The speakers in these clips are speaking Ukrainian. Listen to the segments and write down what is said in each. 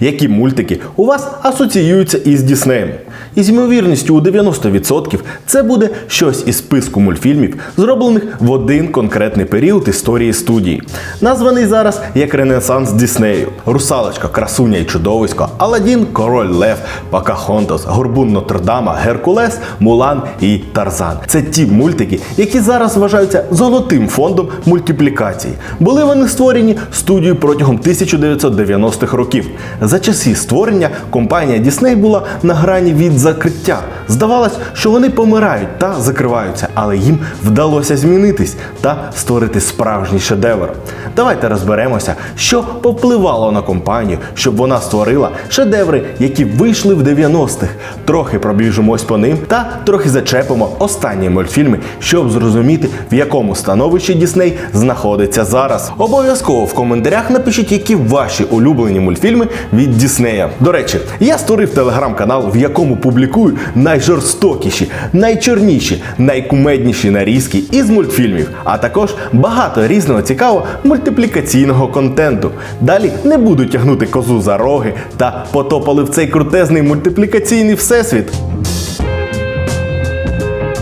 які мультики у вас асоціюються із Діснеєм. І з ймовірністю у 90% це буде щось із списку мультфільмів, зроблених в один конкретний період історії студії, названий зараз як Ренесанс Діснею, Русалочка, Красуня і Чудовисько, Аладдін, Король Лев, Покахонтас, Горбун Нотр-Дама, Геркулес, Мулан і Тарзан. Це ті мультики, які зараз вважаються золотим фондом мультиплікації. Були вони створені студією протягом 1990-х років. За часі створення компанія Disney була на грані від закриття. Здавалось, що вони помирають та закриваються, але їм вдалося змінитись та створити справжній шедевр. Давайте розберемося, що повпливало на компанію, щоб вона створила шедеври, які вийшли в 90-х. Трохи пробіжимось по ним та трохи зачепимо останні мультфільми, щоб зрозуміти, в якому становищі Дісней знаходиться зараз. Обов'язково в коментарях напишіть, які ваші улюблені мультфільми від Діснея. До речі, я створив телеграм-канал, в якому публікую найжорстокіші, найчорніші, найкумедніші нарізки із мультфільмів, а також багато різного цікавого мультиплікаційного контенту. Далі не буду тягнути козу за роги та потопали в цей крутезний мультиплікаційний всесвіт.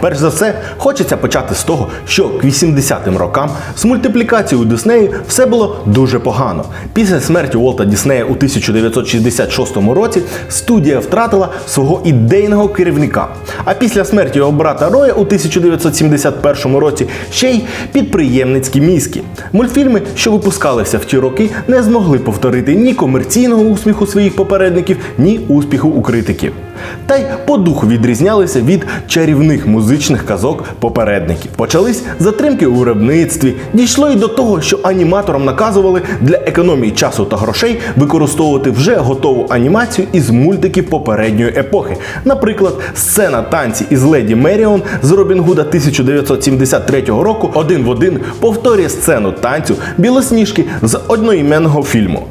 Перш за все, хочеться почати з того, що к 80-м рокам з мультиплікацією у Диснеї все було дуже погано. Після смерті Уолта Діснея у 1966 році студія втратила свого ідейного керівника. А після смерті його брата Роя у 1971 році ще й підприємницькі мізки. Мультфільми, що випускалися в ті роки, не змогли повторити ні комерційного успіху своїх попередників, ні успіху у критиків. Та й по духу відрізнялися від чарівних музичних казок попередників. Почались затримки у виробництві, дійшло і до того, що аніматорам наказували для економії часу та грошей використовувати вже готову анімацію із мультиків попередньої епохи. Наприклад, сцена танці із Леді Меріон з Робін Гуда 1973 року один в один повторює сцену танцю білосніжки з одноіменного фільму.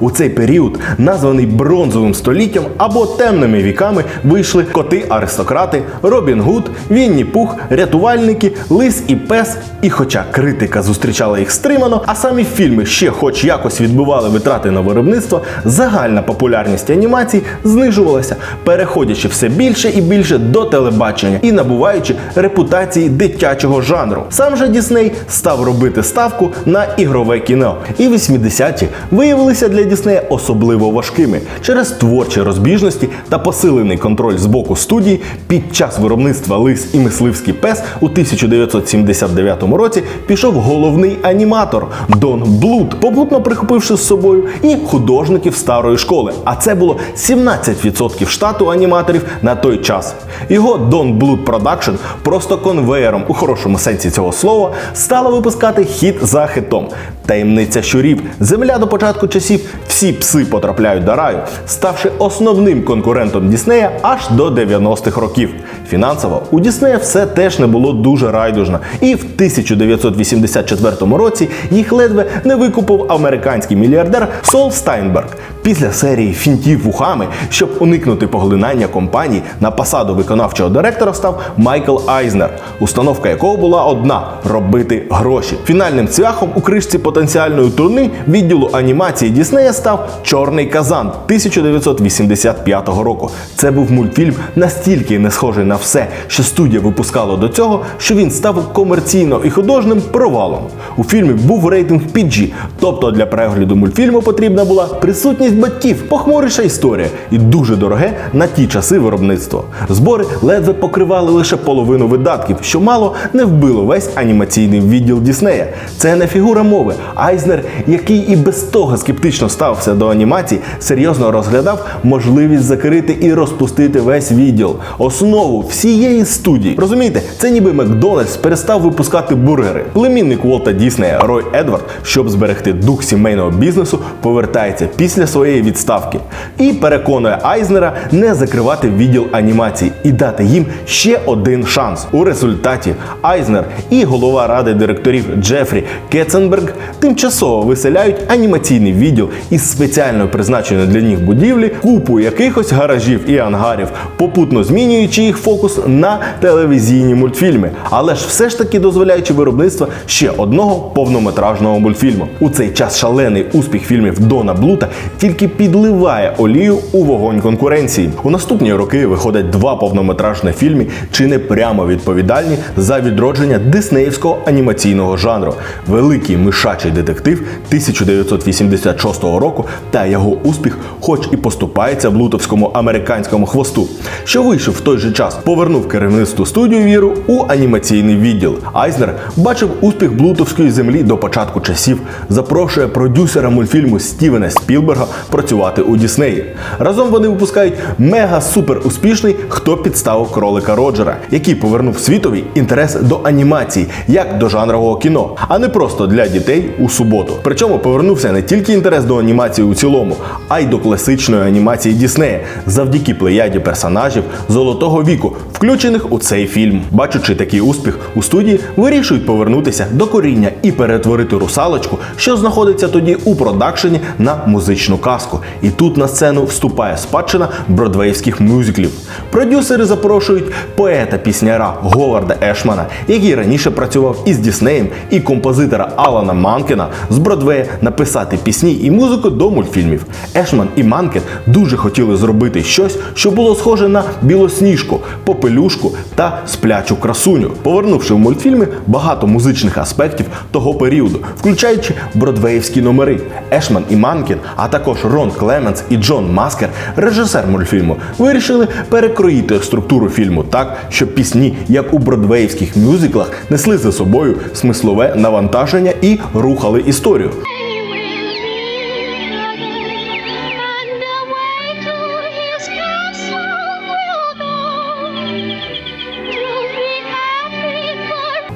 У цей період, названий бронзовим століттям або темними віками, вийшли коти-аристократи, Робін Гуд, Вінні Пух, рятувальники, Лис і Пес. І хоча критика зустрічала їх стримано, а самі фільми ще хоч якось відбивали витрати на виробництво, загальна популярність анімацій знижувалася, переходячи все більше і більше до телебачення і набуваючи репутації дитячого жанру. Сам же Дісней став робити ставку на ігрове кіно. І 80-ті виявилися для Діснея особливо важкими через творчі розбіжності та посилений контроль з боку студії під час виробництва Лис і мисливський пес у 1979 році пішов головний аніматор Дон Блуд, попутно прихопивши з собою і художників старої школи. А це було 17% штату аніматорів на той час. Його Дон Блуд Продакшн просто конвеєром у хорошому сенсі цього слова стала випускати хіт за хитом. Таємниця щурів. Земля до початку часів всі пси потрапляють до раю, ставши основним конкурентом Діснея аж до 90-х років. Фінансово у Діснея все теж не було дуже райдужно, і в 1984 році їх ледве не викупив американський мільярдер Сол Стайнберг. Після серії фінтів вухами, щоб уникнути поглинання компанії, на посаду виконавчого директора став Майкл Айзнер, установка якого була одна робити гроші. Фінальним цвяхом у кришці потенціальної турни відділу анімації Діснея став Чорний казан 1985 року. Це був мультфільм настільки не схожий на все, що студія випускала до цього, що він став комерційно і художним провалом. У фільмі був рейтинг PG, тобто для перегляду мультфільму потрібна була присутність батьків, похмуріша історія і дуже дороге на ті часи виробництво. Збори ледве покривали лише половину видатків, що мало не вбило весь анімаційний відділ Діснея. Це не фігура мови. Айзнер, який і без того скептично ставився до анімації, серйозно розглядав можливість закрити і розпустити весь відділ, основу всієї студії. Розумієте, це ніби Макдональдс перестав випускати бургери. Племінник Уолта Діснея Рой Едвард, щоб зберегти дух сімейного бізнесу, повертається після своєї відставки і переконує Айзнера не закривати відділ анімації і дати їм ще один шанс. У результаті Айзнер і голова ради директорів Джефрі Кетценберг тимчасово виселяють анімаційний відділ із спеціально призначеної для них будівлі, купу якихось гаражів і ангарів, попутно змінюючи їх фокус фокус на телевізійні мультфільми, але ж все ж таки дозволяючи виробництво ще одного повнометражного мультфільму. У цей час шалений успіх фільмів Дона Блута тільки підливає олію у вогонь конкуренції. У наступні роки виходять два повнометражні фільми, чи не прямо відповідальні за відродження диснеївського анімаційного жанру. Великий мишачий детектив 1986 року та його успіх, хоч і поступається блутовському американському хвосту, що вийшов в той же час, повернув керівництву студію віру у анімаційний відділ. Айзнер бачив успіх блутовської землі до початку часів, запрошує продюсера мультфільму Стівена Спілберга працювати у Діснеї. Разом вони випускають мега супер успішний Хто підставив кролика Роджера, який повернув світові інтерес до анімації, як до жанрового кіно, а не просто для дітей у суботу. Причому повернувся не тільки інтерес до анімації у цілому, а й до класичної анімації Діснея завдяки плеяді персонажів золотого віку, включених у цей фільм. Бачучи такий успіх, у студії вирішують повернутися до коріння і перетворити русалочку, що знаходиться тоді у продакшені на музичну казку. І тут на сцену вступає спадщина бродвейських мюзиклів. Продюсери запрошують поета-пісняра Говарда Ешмана, який раніше працював із Діснеєм, і композитора Алана Манкена з Бродвея написати пісні і музику до мультфільмів. Ешман і Манкен дуже хотіли зробити щось, що було схоже на білосніжку, попелюшку та сплячу красуню, повернувши в мультфільми багато музичних аспектів того періоду, включаючи бродвеївські номери. Ешман і Манкін, а також Рон Клеменс і Джон Маскер, режисер мультфільму, вирішили перекроїти структуру фільму так, щоб пісні, як у бродвеївських мюзиклах, несли за собою смислове навантаження і рухали історію.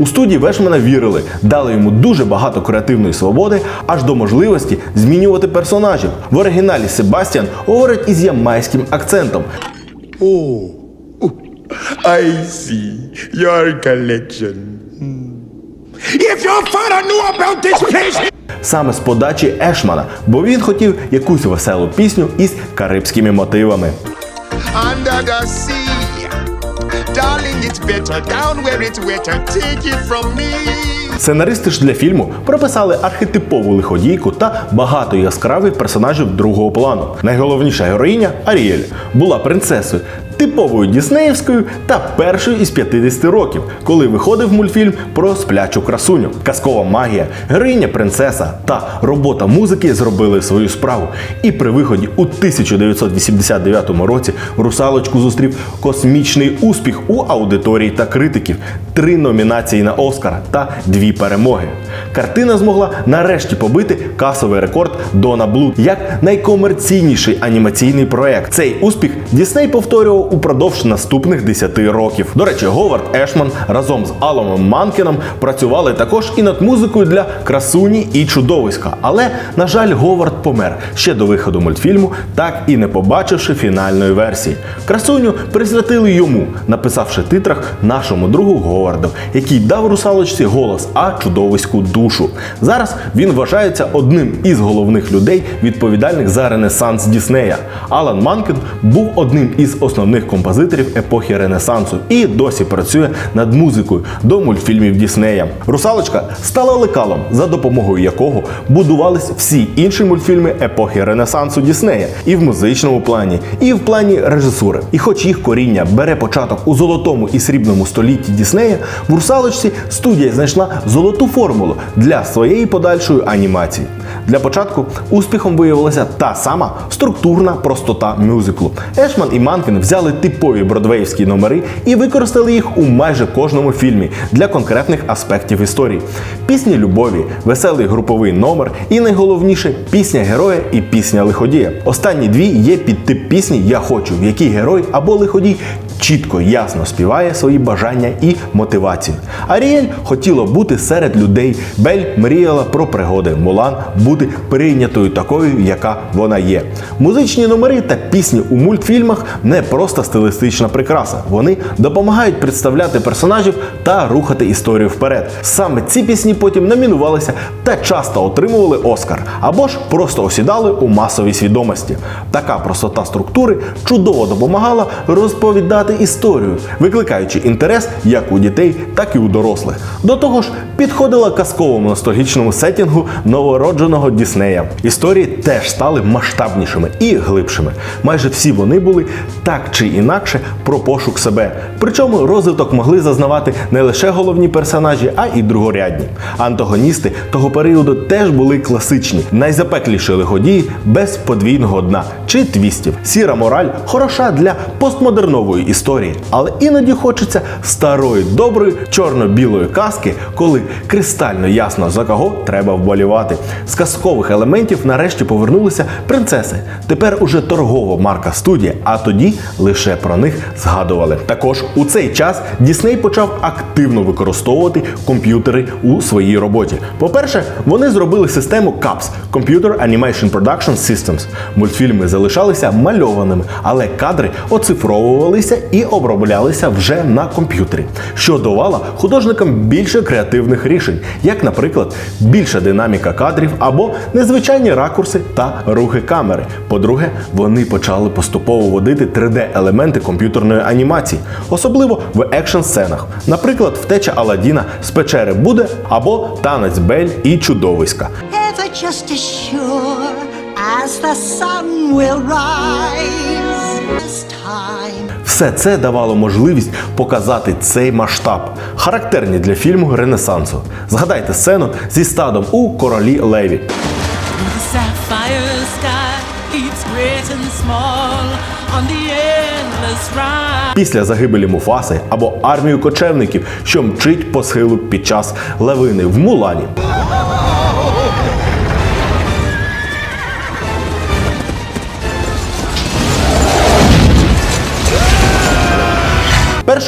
У студії Вешмана вірили, дали йому дуже багато креативної свободи, аж до можливості змінювати персонажів. В оригіналі Себастьян говорить із ямайським акцентом. Oh, I see your collection. If your father knew about this place, Саме з подачі Ешмана, бо він хотів якусь веселу пісню із карибськими мотивами. under the sea. Сценаристи ж для фільму прописали архетипову лиходійку та багато яскравих персонажів другого плану. Найголовніша героїня Аріель була принцесою, типовою діснеївською та першою із 50 років, коли виходив мультфільм про сплячу красуню. Казкова магія, героїня принцеса та робота музики зробили свою справу. І при виході у 1989 році русалочку зустрів космічний успіх у аудиторії та критиків, три номінації на Оскар та дві перемоги. Картина змогла нарешті побити касовий рекорд Дона Блут як найкомерційніший анімаційний проект. Цей успіх Дісней повторював упродовж наступних 10 років. До речі, Говард Ешман разом з Аломом Манкеном працювали також і над музикою для красуні і чудовиська. Але, на жаль, Говард помер ще до виходу мультфільму, так і не побачивши фінальної версії. Красуню присвятили йому, написавши титрах нашому другу Говарду, який дав русалочці голос, а чудовиську душу. Зараз він вважається одним із головних людей, відповідальних за ренесанс Діснея. Алан Манкен був одним із основних композиторів епохи Ренесансу і досі працює над музикою до мультфільмів Діснея. Русалочка стала лекалом, за допомогою якого будувались всі інші мультфільми епохи Ренесансу Діснея і в музичному плані, і в плані режисури. І хоч їх коріння бере початок у золотому і срібному столітті Діснея, в русалочці студія знайшла золоту формулу для своєї подальшої анімації. Для початку успіхом виявилася та сама структурна простота мюзиклу. Ешман і Манкін взяли типові бродвеївські номери і використали їх у майже кожному фільмі для конкретних аспектів історії. Пісні любові, веселий груповий номер і найголовніше пісня героя і пісня лиходія. Останні дві є під тип пісні Я хочу, в якій герой або лиходій чітко, ясно співає свої бажання і мотивацію. Аріель хотіла бути серед людей. Бель мріяла про пригоди. Мулан бути прийнятою такою, яка вона є. Музичні номери та пісні у мультфільмах не просто стилістична прикраса. Вони допомагають представляти персонажів та рухати історію вперед. Саме ці пісні потім номінувалися та часто отримували Оскар або ж просто осідали у масовій свідомості. Така простота структури чудово допомагала розповідати розповідати історію, викликаючи інтерес як у дітей, так і у дорослих. До того ж, підходила казковому ностальгічному сетінгу новородженого Діснея. Історії теж стали масштабнішими і глибшими. Майже всі вони були так чи інакше про пошук себе. Причому розвиток могли зазнавати не лише головні персонажі, а й другорядні. Антагоністи того періоду теж були класичні, найзапекліші лиходії без подвійного дна чи твістів. Сіра мораль хороша для постмодернової історії, але іноді хочеться старої, доброї чорно-білої казки, коли кристально ясно за кого треба вболівати. З казкових елементів нарешті повернулися принцеси. Тепер уже торгова марка студія, а тоді лише про них згадували. Також у цей час Дісней почав активно використовувати комп'ютери у своїй роботі. По-перше, вони зробили систему CAPS – Computer Animation Production Systems. Мультфільми залишалися мальованими, але кадри оцифровувалися і оброблялися вже на комп'ютері, що давало художникам більше креативних рішень, як, наприклад, більша динаміка кадрів або незвичайні ракурси та рухи камери. По-друге, вони почали поступово вводити 3D-елементи комп'ютерної анімації, особливо в екшн сценах. Наприклад, втеча Аладдіна з печери буде або танець Бель і чудовиська. ever just as sure as the sun will rise. Все це давало можливість показати цей масштаб, характерні для фільму Ренесансу. Згадайте сцену зі стадом у королі Леві. Після загибелі Муфаси або армію кочевників, що мчить по схилу під час лавини в Мулані.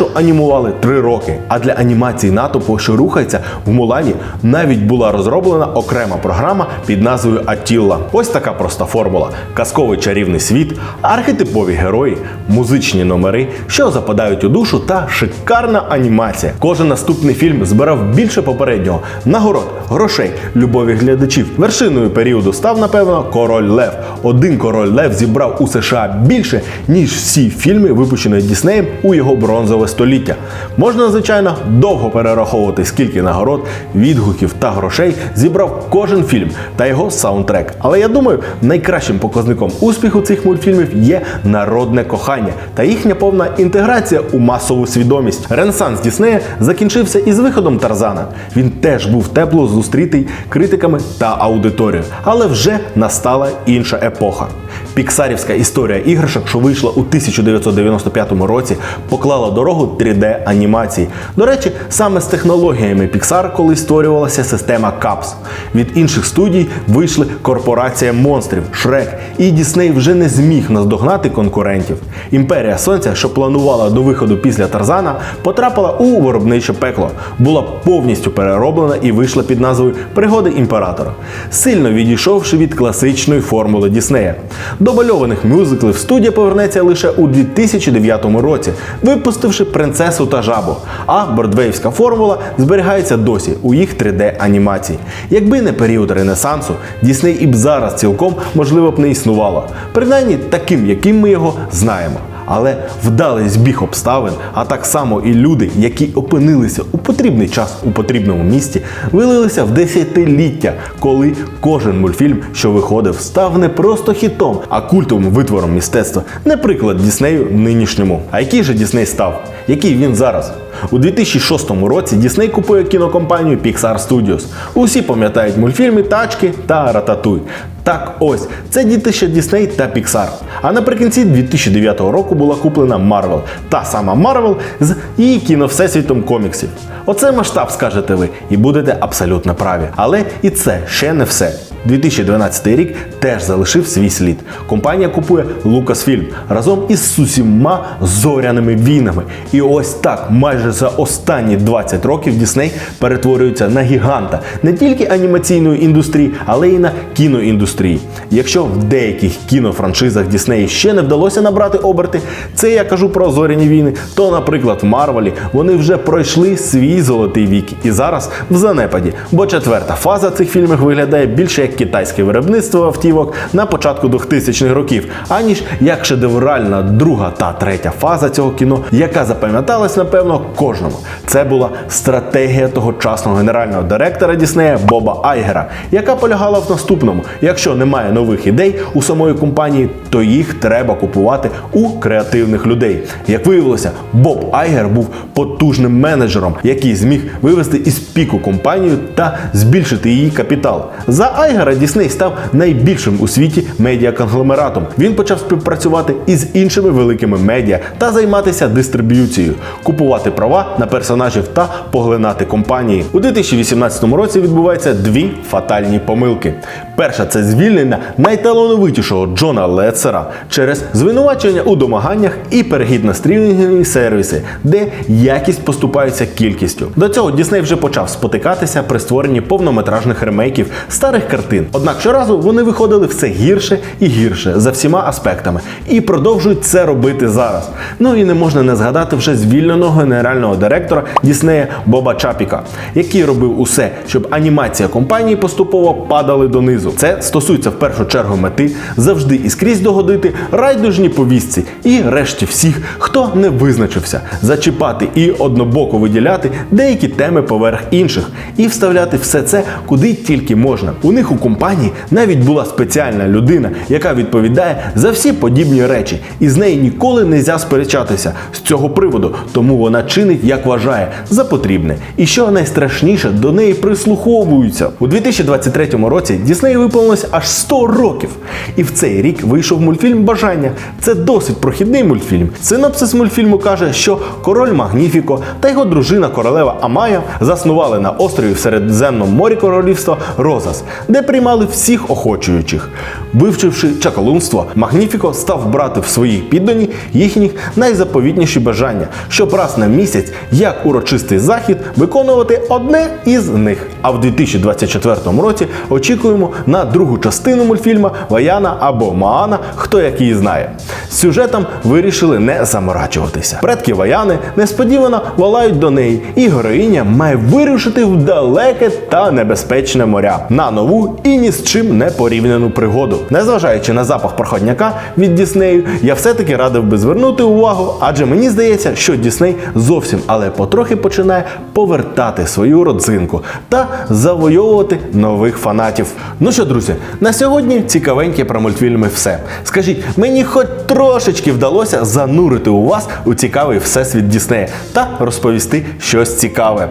Першу анімували три роки, а для анімації натовпу, що рухається в Мулані, навіть була розроблена окрема програма під назвою Аттілла. Ось така проста формула: казковий чарівний світ, архетипові герої, музичні номери, що западають у душу, та шикарна анімація. Кожен наступний фільм збирав більше попереднього нагород, грошей, любові глядачів. Вершиною періоду став, напевно, король Лев. Один король Лев зібрав у США більше, ніж всі фільми, випущені Діснеєм у його бронзове століття. Можна, звичайно, довго перераховувати, скільки нагород, відгуків та грошей зібрав кожен фільм та його саундтрек. Але я думаю, найкращим показником успіху цих мультфільмів є народне кохання та їхня повна інтеграція у масову свідомість. Ренесанс Діснея закінчився із виходом Тарзана. Він теж був тепло зустрітий критиками та аудиторією, але вже настала інша епоха. Піксарівська історія іграшок, що вийшла у 1995 році, поклала дорогу 3D-анімації. До речі, саме з технологіями Pixar колись створювалася система CAPS. Від інших студій вийшли корпорація монстрів, Шрек, і Дісней вже не зміг наздогнати конкурентів. Імперія Сонця, що планувала до виходу після Тарзана, потрапила у виробниче пекло, була повністю перероблена і вийшла під назвою Пригоди імператора, сильно відійшовши від класичної формули Діснея. До мальованих мюзиклів студія повернеться лише у 2009 році, випустивши принцесу та жабу. А бордвейська формула зберігається досі у їх 3D-анімації. Якби не період Ренесансу, Дісней і б зараз цілком можливо б не існувало, принаймні таким, яким ми його знаємо. Але вдалий збіг обставин, а так само і люди, які опинилися у потрібний час у потрібному місті, вилилися в десятиліття, коли кожен мультфільм, що виходив, став не просто хітом, а культовим витвором мистецтва. Не приклад Діснею нинішньому. А який же Дісней став? Який він зараз? У 2006 році Дісней купує кінокомпанію Pixar Studios. Усі пам'ятають мультфільми Тачки та Рататуй. Так ось, це дітище Дісней та Pixar. А наприкінці 2009 року була куплена Marvel. Та сама Marvel з її кіновсесвітом коміксів. Оце масштаб, скажете ви, і будете абсолютно праві. Але і це ще не все. 2012 рік теж залишив свій слід. Компанія купує Lucasfilm разом із усіма зоряними війнами. І ось так, майже за останні 20 років Дісней перетворюється на гіганта не тільки анімаційної індустрії, але й на кіноіндустрії. Якщо в деяких кінофраншизах Діснеї ще не вдалося набрати оберти, це я кажу про зоряні війни, то, наприклад, в Марвелі вони вже пройшли свій золотий вік і зараз в занепаді. Бо четверта фаза цих фільмів виглядає більше як китайське виробництво автівок на початку 2000-х років, аніж як шедевральна друга та третя фаза цього кіно, яка запам'яталась, напевно, кожному. Це була стратегія тогочасного генерального директора Діснея Боба Айгера, яка полягала в наступному: якщо немає нових ідей у самої компанії, то їх треба купувати у креативних людей. Як виявилося, Боб Айгер був потужним менеджером, який зміг вивести із піку компанію та збільшити її капітал. За Айгера Дісней став найбільшим у світі медіаконгломератом. Він почав співпрацювати із іншими великими медіа та займатися дистриб'юцією, купувати права на персонажів та поглинати компанії. У 2018 році відбуваються дві фатальні помилки. Перша це звільнення найталановитішого Джона Летсера через звинувачення у домаганнях і перехід на стрімінгові сервіси, де якість поступається кількістю. До цього Дісней вже почав спотикатися при створенні повнометражних ремейків старих картин. Однак щоразу вони виходили все гірше і гірше за всіма аспектами і продовжують це робити зараз. Ну і не можна не згадати вже звільненого генерального директора Діснея Боба Чапіка, який робив усе, щоб анімація компанії поступово падали донизу. Це стосується в першу чергу мети завжди і скрізь догодити райдужній повістці і решті всіх, хто не визначився, зачіпати і однобоко виділяти деякі теми поверх інших і вставляти все це куди тільки можна. У них у компанії навіть була спеціальна людина, яка відповідає за всі подібні речі, і з нею ніколи не можна сперечатися з цього приводу, тому вона чинить як вважає за потрібне. І що найстрашніше, до неї прислуховуються. У 2023 році Діснею виповнилось аж 100 років. І в цей рік вийшов мультфільм Бажання. Це досить прохідний мультфільм. Синопсис мультфільму каже, що король Магніфіко та його дружина королева Амая заснували на острові в Середземному морі королівства Розас, де приймали всіх охочуючих. Вивчивши чакалунство, Магніфіко став брати в свої піддані їхніх найзаповітніші бажання, щоб раз на місяць, як урочистий захід, виконувати одне із них. А в 2024 році очікуємо на другу частину мультфільма Ваяна або Маана, хто як її знає. З сюжетом вирішили не заморачуватися. Предки Ваяни несподівано волають до неї, і героїня має вирушити в далеке та небезпечне моря на нову і ні з чим не порівняну пригоду. Незважаючи на запах проходняка від Діснею, я все-таки радив би звернути увагу, адже мені здається, що Дісней зовсім, але потрохи починає повертати свою родзинку та завойовувати нових фанатів. Ну що, друзі, на сьогодні цікавеньке про мультфільми все. Скажіть, мені хоч трошечки вдалося занурити у вас у цікавий всесвіт Діснея та розповісти щось цікаве.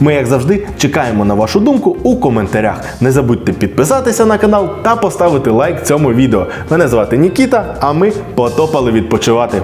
Ми, як завжди, чекаємо на вашу думку у коментарях. Не забудьте підписатися на канал та поставити лайк цьому відео. Мене звати Нікіта, а ми потопали відпочивати.